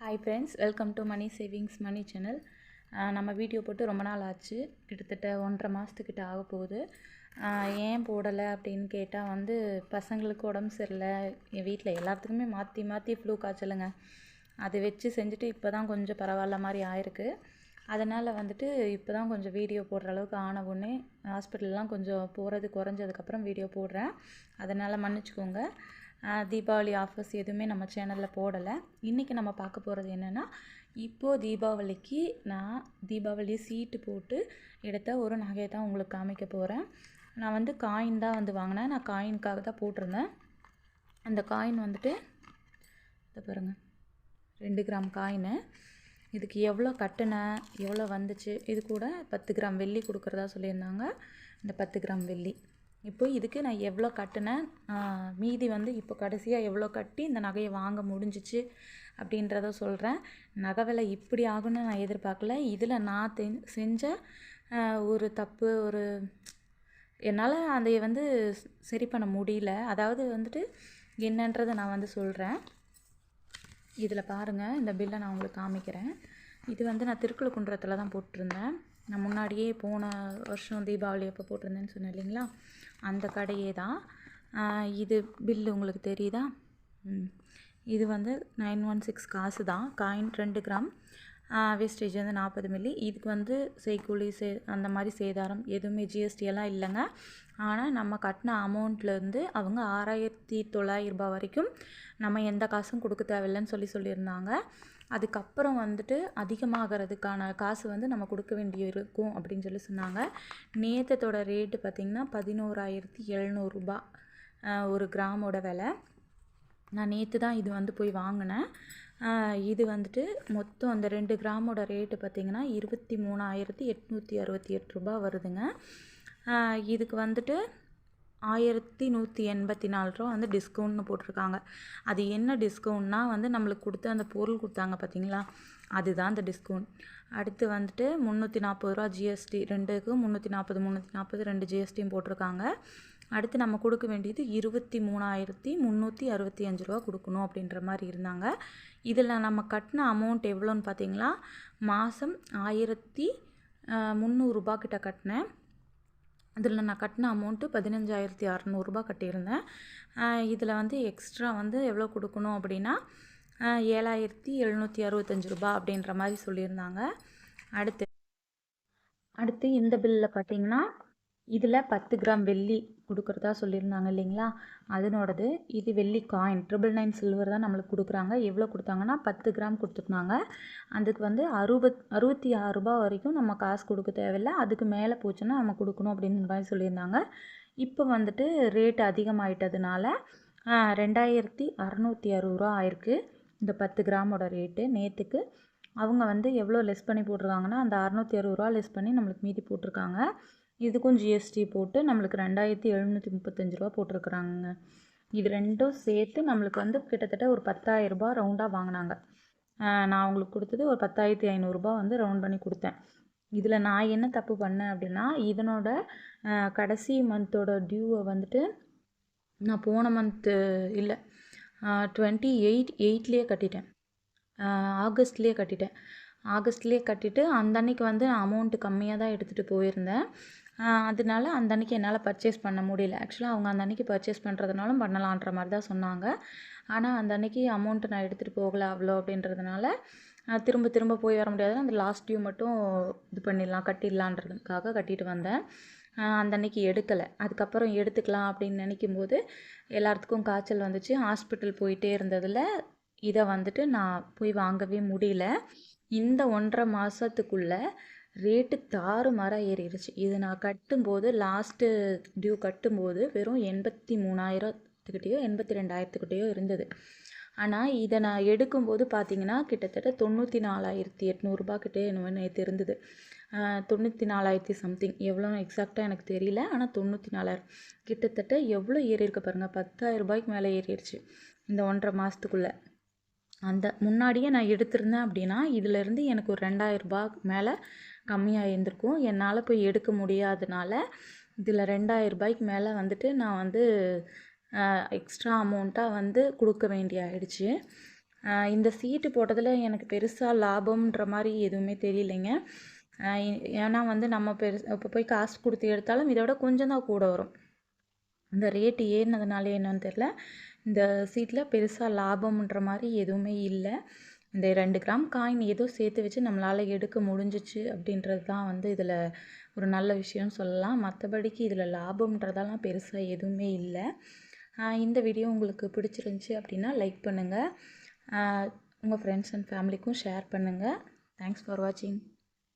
Hi friends welcome to money savings money channel நம்ம video போட்டு ரொம்ப நாள் ஆச்சு. கிட்டத்தட்ட ஒன்றரை மாதத்துக்கிட்ட ஆக போகுது. ஏன் போடலை அப்படின்னு கேட்டால் வந்து பசங்களுக்கு உடம்பு சரியில்லை. என் வீட்டில் எல்லாத்துக்குமே மாற்றி மாற்றி ஃப்ளூ காய்ச்சலுங்க. அதை வச்சு செஞ்சுட்டு இப்போ தான் கொஞ்சம் பரவாயில்ல மாதிரி ஆயிருக்கு. அதனால் வந்துட்டு இப்போ தான் கொஞ்சம் வீடியோ போடுற அளவுக்கு ஆன உடனே ஹாஸ்பிட்டல்லாம் கொஞ்சம் போகிறது குறைஞ்சதுக்கப்புறம் வீடியோ போடுறேன். அதனால் மன்னிச்சுக்கோங்க. தீபாவளி ஆஃபர்ஸ் எதுவுமே நம்ம சேனலில் போடலை. இன்றைக்கி நம்ம பார்க்க போகிறது என்னென்னா இப்போது தீபாவளிக்கு நான் தீபாவளி சீட்டு போட்டு எடுத்த ஒரு நகையை தான் உங்களுக்கு காமிக்க போகிறேன் நான் வந்து காயின் தான் வந்து வாங்கினேன். நான் காயினுக்காக தான் போட்டிருந்தேன். அந்த காயின் வந்துட்டு இதை பாருங்கள் ரெண்டு கிராம் காயினு இதுக்கு எவ்வளோ கட்டினேன் எவ்வளோ வந்துச்சு. இது கூட பத்து கிராம் வெள்ளி கொடுக்குறதா சொல்லியிருந்தாங்க. இந்த பத்து கிராம் வெள்ளி. இப்போ இதுக்கு நான் எவ்வளோ கட்டினேன்? மீதி வந்து இப்போ கடைசியாக எவ்வளோ கட்டி இந்த நகையை வாங்க முடிஞ்சிச்சு அப்படின்றத சொல்கிறேன் நகை விலை இப்படி ஆகும்னு நான் எதிர்பார்க்கல. இதில் நான் தெ செஞ்ச ஒரு தப்பு ஒரு என்னால் அதை வந்து சரி பண்ண முடியல. அதாவது வந்துட்டு என்னன்றதை நான் வந்து சொல்கிறேன் இதில் பாருங்கள் இந்த பில்லை நான் உங்களுக்கு காமிக்கிறேன். இது வந்து நான் திருக்குளக்குன்றத்தில் தான் போட்டிருந்தேன். நான் முன்னாடியே போன வருஷம் தீபாவளி அப்போ போட்டிருந்தேன்னு சொன்னேன் இல்லைங்களா? அந்த கடையே தான். இது பில்லு உங்களுக்கு தெரியுதா? ம். இது வந்து நைன் ஒன் சிக்ஸ் காசு தான். காயின் ரெண்டு கிராம். வேஸ்டேஜ் வந்து நாற்பது மில்லி இதுக்கு வந்து செய்கூலி சே அந்த மாதிரி சேதாரம் எதுவுமே ஜிஎஸ்டி எல்லாம் இல்லைங்க. ஆனால் நம்ம கட்டின அமௌண்ட்லேருந்து அவங்க ஆறாயிரத்தி தொள்ளாயிரம் ரூபாய் வரைக்கும் நம்ம எந்த காசும் கொடுக்க தேவையில்லைன்னு சொல்லி சொல்லியிருந்தாங்க. அதுக்கப்புறம் வந்துட்டு அதிகமாகிறதுக்கான காசு வந்து நம்ம கொடுக்க வேண்டி இருக்கும் அப்படின்னு சொல்லி சொன்னாங்க. நேத்தத்தோட ரேட்டு பார்த்திங்கன்னா பதினோராயிரத்தி எழுநூறுபா ஒரு கிராமோட விலை. நான் நேற்று தான் இது வந்து போய் வாங்கினேன். இது வந்துட்டு மொத்தம் அந்த ரெண்டு கிராமோட ரேட்டு பார்த்திங்கன்னா இருபத்தி மூணாயிரத்தி எட்நூற்றி அறுபத்தி எட்டு ரூபா வருதுங்க. இதுக்கு வந்துட்டு ஆயிரத்தி நூற்றி எண்பத்தி நாலு ரூபா வந்து டிஸ்கவுண்ட்னு போட்டிருக்காங்க. அது என்ன டிஸ்கவுண்ட்னா வந்து நம்மளுக்கு கொடுத்த அந்த பொருள் கொடுத்தாங்க பார்த்தீங்களா? அதுதான் அந்த டிஸ்கவுண்ட். அடுத்து வந்துட்டு முந்நூற்றி நாற்பது ரூபா ஜிஎஸ்டி ரெண்டுக்கும் முந்நூற்றி நாற்பது முந்நூற்றி நாற்பது ரெண்டு ஜிஎஸ்டியும் போட்டிருக்காங்க. அடுத்து நம்ம கொடுக்க வேண்டியது இருபத்தி மூணாயிரத்தி முந்நூற்றி அறுபத்தி அஞ்சு ரூபா கொடுக்கணும் அப்படின்ற மாதிரி இருந்தாங்க. இதில் நம்ம கட்டின அமௌண்ட் எவ்வளோன்னு பார்த்தீங்களா? மாதம் ஆயிரத்தி முந்நூறுரூபா கிட்ட கட்டினேன். இதில் நான் கட்டின அமௌண்ட்டு பதினஞ்சாயிரத்தி அறநூறுபா கட்டியிருந்தேன். இதில் வந்து எக்ஸ்ட்ரா வந்து எவ்வளோ கொடுக்கணும் அப்படின்னா ஏழாயிரத்தி எழுநூற்றி அறுபத்தஞ்சு ரூபா அப்படின்ற மாதிரி சொல்லியிருந்தாங்க. அடுத்து அடுத்து இந்த பில்லில் பார்த்தீங்கன்னா இதில் பத்து கிராம் வெள்ளி கொடுக்குறதா சொல்லியிருந்தாங்க இல்லைங்களா? அதனோடது இது வெள்ளி காயின் ட்ரிபிள் நைன் சில்வர் தான் நம்மளுக்கு கொடுக்குறாங்க. எவ்வளோ கொடுத்தாங்கன்னா பத்து கிராம் கொடுத்துருந்தாங்க. அதுக்கு வந்து அறுபத் அறுபத்தி ஆறு ரூபாய் வரைக்கும் நம்ம காசு கொடுக்க தேவையில்லை. அதுக்கு மேலே போச்சுன்னா நம்ம கொடுக்கணும் அப்படின்னு மாதிரி சொல்லியிருந்தாங்க. இப்போ வந்துட்டு ரேட் அதிகமாயிட்டதுனால ரெண்டாயிரத்தி அறநூற்றி அறுபது ரூபா ஆயிருக்கு. இந்த பத்து கிராமோட ரேட்டு நேற்றுக்கு அவங்க வந்து எவ்வளோ லெஸ் பண்ணி போட்டிருக்காங்கன்னா அந்த அறநூற்றி அறுபது ரூபா லெஸ் பண்ணி நம்மளுக்கு மீதி போட்டிருக்காங்க. இதுக்கும் ஜிஎஸ்டி போட்டு நம்மளுக்கு ரெண்டாயிரத்தி எழுநூற்றி முப்பத்தஞ்சு ரூபா போட்டிருக்குறாங்க இது ரெண்டும் சேர்த்து நம்மளுக்கு வந்து கிட்டத்தட்ட ஒரு பத்தாயிரரூபா ரவுண்டாக வாங்கினாங்க. நான் அவங்களுக்கு கொடுத்தது ஒரு பத்தாயிரத்தி ஐநூறுரூபா வந்து ரவுண்ட் பண்ணி கொடுத்தேன். இதில் நான் என்ன தப்பு பண்ணேன் அப்படின்னா இதனோட கடைசி மந்தோட டியூவை வந்துட்டு நான் போன மந்த்து இல்லை டுவெண்ட்டி எயிட் எயிட்லேயே கட்டிட்டேன். ஆகஸ்ட்லேயே கட்டிட்டேன். ஆகஸ்ட்லேயே கட்டிட்டு அந்த அன்னைக்கு வந்து அமௌண்ட்டு கம்மியாக தான் எடுத்துகிட்டு போயிருந்தேன். அதனால அந்த அன்றைக்கி என்னால் பர்ச்சேஸ் பண்ண முடியல. ஆக்சுவலாக அவங்க அந்த அன்றைக்கி பர்ச்சேஸ் பண்ணுறதுனாலும் பண்ணலான்ற மாதிரி தான் சொன்னாங்க. ஆனால் அந்த அன்றைக்கி அமௌண்ட்டு நான் எடுத்துகிட்டு போகலை அவ்வளோ அப்படின்றதுனால திரும்ப திரும்ப போய் வர முடியாது. அந்த லாஸ்ட் டியூ மட்டும் இது பண்ணிடலாம் கட்டிடலான்றதுக்காக கட்டிட்டு வந்தேன். அந்த அன்னைக்கு எடுக்கலை. அதுக்கப்புறம் எடுத்துக்கலாம் அப்படின்னு நினைக்கும் போது எல்லாத்துக்கும் காய்ச்சல் வந்துச்சு. ஹாஸ்பிட்டல் போயிட்டே இருந்ததில் இதை வந்துட்டு நான் போய் வாங்கவே முடியல. இந்த ஒன்றரை மாதத்துக்குள்ளே ரேட்டு தாறுமாறாக ஏறிடுச்சு. இது நான் கட்டும்போது லாஸ்ட்டு டியூ கட்டும்போது வெறும் எண்பத்தி மூணாயிரத்துக்கிட்டேயோ எண்பத்தி ரெண்டாயிரத்துக்கிட்டேயோ இருந்தது. ஆனால் இதை நான் எடுக்கும்போது பார்த்தீங்கன்னா கிட்டத்தட்ட தொண்ணூற்றி நாலாயிரத்தி எட்நூறுபாக்கிட்டே என்ன என்னவோ நேற்று இருந்தது. தொண்ணூற்றி நாலாயிரத்தி சம்திங் எவ்வளோன்னு எக்ஸாக்டாக எனக்கு தெரியல. ஆனால் தொண்ணூற்றி நாலாயிரம். கிட்டத்தட்ட எவ்வளோ ஏறி இருக்கு பாருங்கள் பத்தாயிரம் ரூபாய்க்கு மேலே ஏறிடுச்சு. இந்த ஒன்றரை மாதத்துக்குள்ளே அந்த முன்னாடியே நான் எடுத்திருந்தேன் அப்படின்னா இதிலேருந்து எனக்கு ஒரு ரெண்டாயிரம் ரூபா மேலே கம்மியாக இருந்திருக்கும். என்னால் போய் எடுக்க முடியாதனால இதில் ரெண்டாயிரம் ரூபாய்க்கு மேலே வந்துட்டு நான் வந்து எக்ஸ்ட்ரா அமௌண்ட்டாக வந்து கொடுக்க வேண்டிய ஆயிடுச்சு இந்த சீட்டு போட்டதில் எனக்கு பெருசாக லாபம்ன்ற மாதிரி எதுவுமே தெரியலைங்க. ஏன்னா வந்து நம்ம பெருசு இப்போ போய் காசு கொடுத்து எடுத்தாலும் இதை விட கொஞ்சம் தான் கூட வரும். இந்த ரேட்டு ஏறினதுனால என்னன்னு தெரில இந்த சீட்டில் பெருசாக லாபம்ன்ற மாதிரி எதுவுமே இல்லை. இந்த ரெண்டு கிராம் காயின் ஏதோ சேர்த்து வச்சு நம்மளால் எடுக்க முடிஞ்சிச்சு அப்படின்றது தான் வந்து இதில் ஒரு நல்ல விஷயம்னு சொல்லலாம். மற்றபடிக்கு இதில் லாபம்ன்றதெல்லாம் பெருசாக எதுவுமே இல்லை. இந்த வீடியோ உங்களுக்கு பிடிச்சிருந்துச்சி அப்படின்னா லைக் பண்ணுங்கள் உங்கள் ஃப்ரெண்ட்ஸ் அண்ட் ஃபேமிலிக்கும் ஷேர் பண்ணுங்கள் தேங்க்ஸ் ஃபார் வாட்சிங்